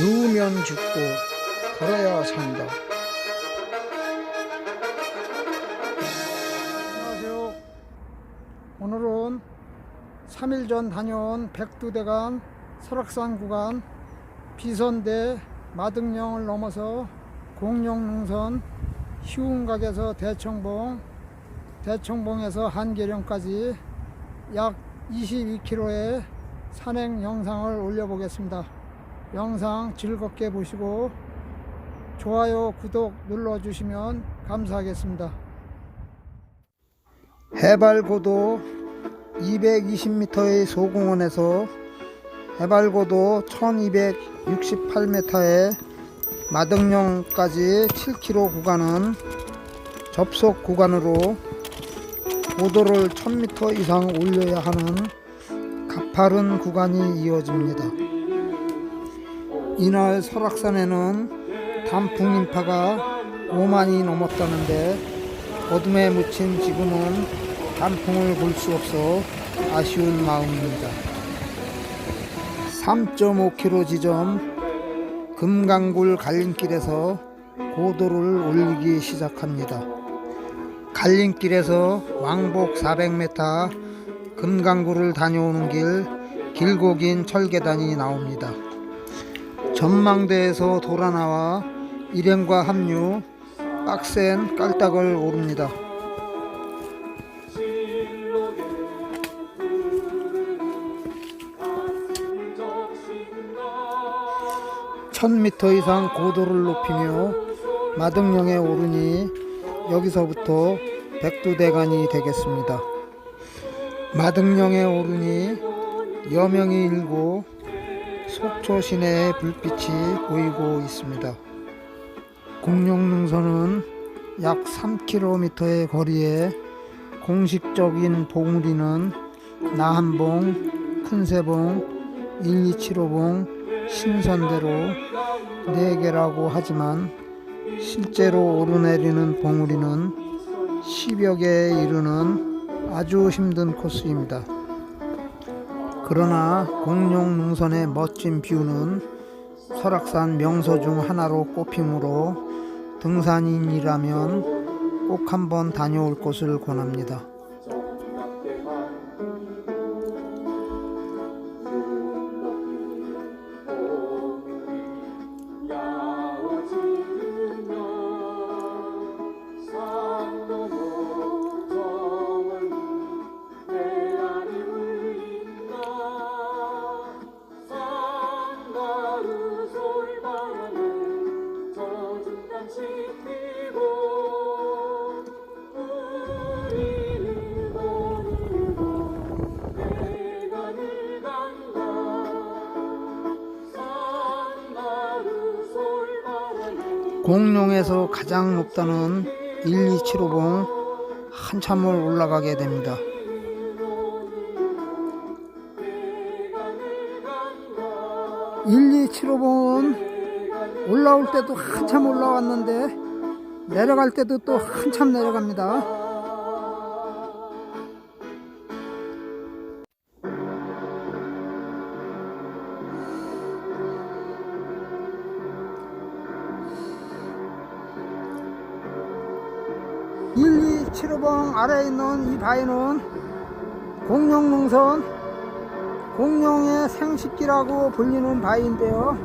누우면 죽고 걸어야 산다. 안녕하세요. 오늘은 3일 전 다녀온 백두대간 설악산 구간 비선대 마등령을 넘어서 공룡능선 희운각에서 대청봉 대청봉에서 한계령까지 약 22km의 산행 영상을 올려보겠습니다. 영상 즐겁게 보시고 좋아요, 구독 눌러주시면 감사하겠습니다. 해발 고도 220m의 소공원에서 해발 고도 1268m의 마등령까지 7km 구간은 접속 구간으로 고도를 1000m 이상 올려야 하는 가파른 구간이 이어집니다. 이날 설악산에는 단풍 인파가 5만이 넘었다는데 어둠에 묻힌 지금은 단풍을 볼 수 없어 아쉬운 마음입니다. 3.5km 지점 금강굴 갈림길에서 고도를 올리기 시작합니다. 갈림길에서 왕복 400m 금강굴을 다녀오는 길 길고 긴 철계단이 나옵니다. 전망대에서 돌아 나와 일행과 합류 빡센 깔딱을 오릅니다. 천 미터 이상 고도를 높이며 마등령에 오르니 여기서부터 백두대간이 되겠습니다. 마등령에 오르니 여명이 일고 속초 시내의 불빛이 보이고 있습니다. 공룡능선은 약 3km의 거리에 공식적인 봉우리는 나한봉, 큰세봉, 1275봉, 신선대로 4개라고 하지만 실제로 오르내리는 봉우리는 10여 개에 이르는 아주 힘든 코스입니다. 그러나 공룡능선의 멋진 뷰는 설악산 명소 중 하나로 꼽히므로 등산인이라면 꼭 한번 다녀올 곳을 권합니다. 공룡에서 가장 높다는 1275봉 한참을 올라가게 됩니다. (1275봉은) 올라올 때도 한참 올라왔는데 내려갈 때도 또 한참 내려갑니다. 아래에 있는 이 바위는 공룡능선 공룡의 생식기라고 불리는 바위인데요.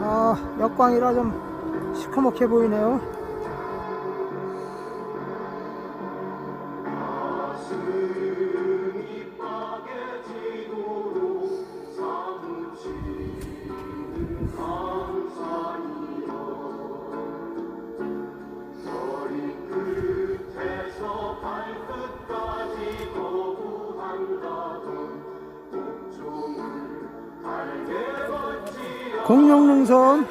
어, 역광이라 좀 시커멓게 보이네요 공룡능선.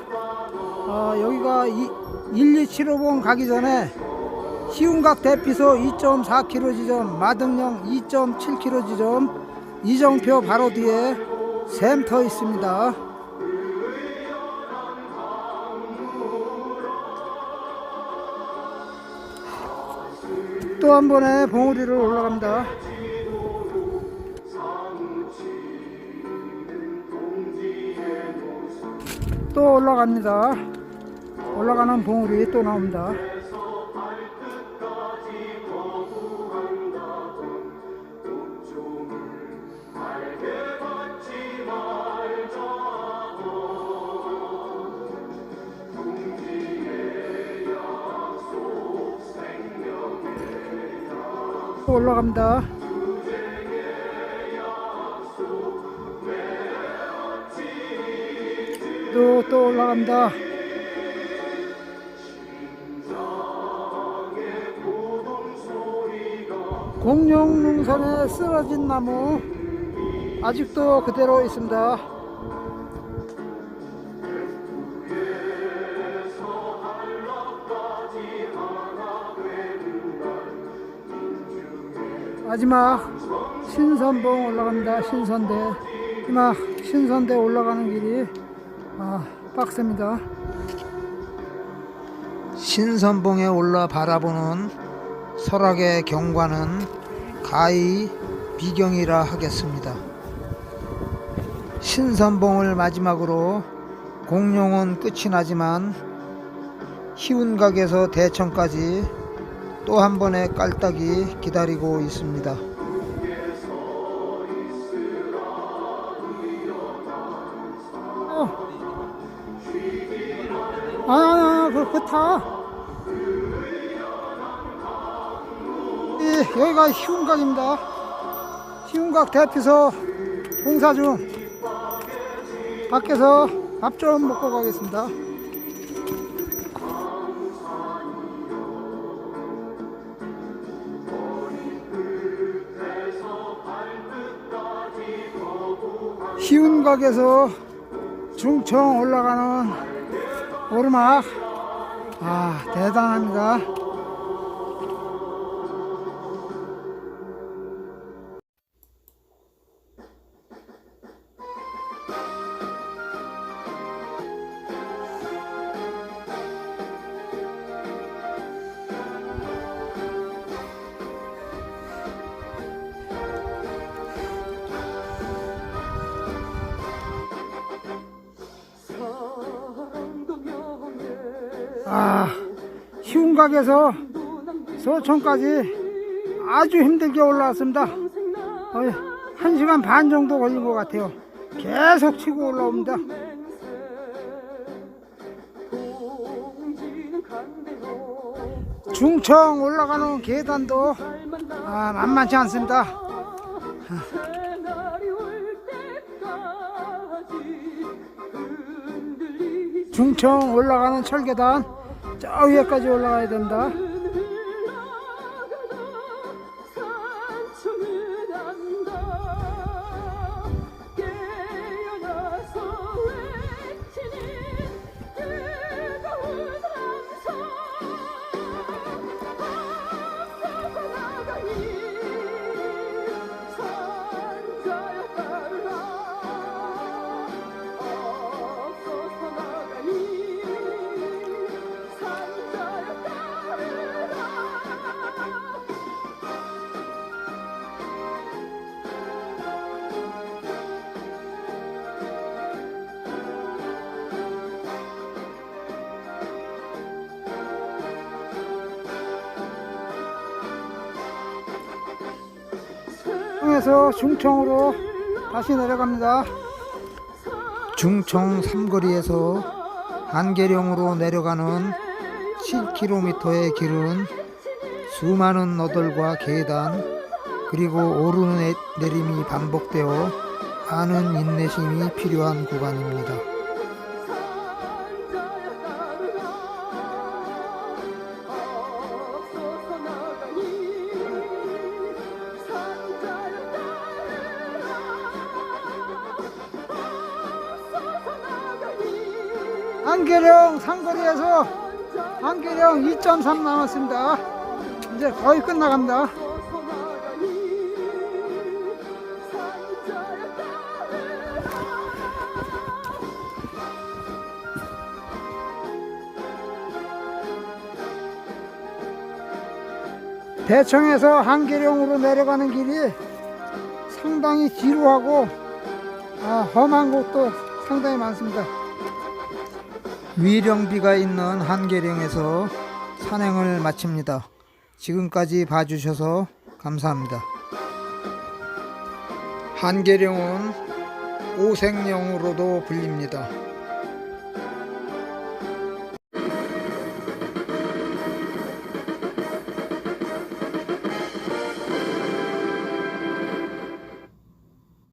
어, 여기가 1275봉 가기 전에 희운각 대피소 2.4km 지점 마등령 2.7km 지점 이정표 바로 뒤에 샘터 있습니다. 또 한 번에 봉우리를 올라갑니다 또 올라갑니다. 올라가는 봉우리 또 나옵니다. 또 올라갑니다. 또, 또 올라간다. 공룡능선에 쓰러진 나무 아직도 그대로 있습니다. 마지막 신선봉 올라갑니다. 신선대 마지막 신선대 올라가는 길이 아, 빡셉니다. 신선봉에 올라 바라보는 설악의 경관은 가히 비경이라 하겠습니다. 신선봉을 마지막으로 공룡은 끝이 나지만 희운각에서 대천까지 또 한 번의 깔딱이 기다리고 있습니다. 아, 아, 그, 그 타. 이, 여기가 희운각입니다. 희운각 대피소 공사 중. 밖에서 밥 좀 먹고 가겠습니다. 희운각에서 중청 올라가는 오르막. 아 대단합니다 아 희운각에서 소천까지 아주 힘들게 올라왔습니다. 한 시간 반 정도 걸린 것 같아요. 계속 치고 올라옵니다. 중청 올라가는 계단도 아, 만만치 않습니다. 중청 올라가는 철계단 저 위에까지 올라가야 된다 에서 중청으로 다시 내려갑니다. 중청 삼거리에서 한계령으로 내려가는 7km의 길은 수많은 너덜과 계단 그리고 오르는 내- 내림이 반복되어 많은 인내심이 필요한 구간입니다. 한계령 상거리에서 한계령 2.3 남았습니다. 이제 거의 끝나갑니다. 대청에서 한계령으로 내려가는 길이 상당히 지루하고 아, 험한 곳도 상당히 많습니다. 위령비가 있는 한계령에서 산행을 마칩니다. 지금까지 봐주셔서 감사합니다. 한계령은 오색령으로도 불립니다.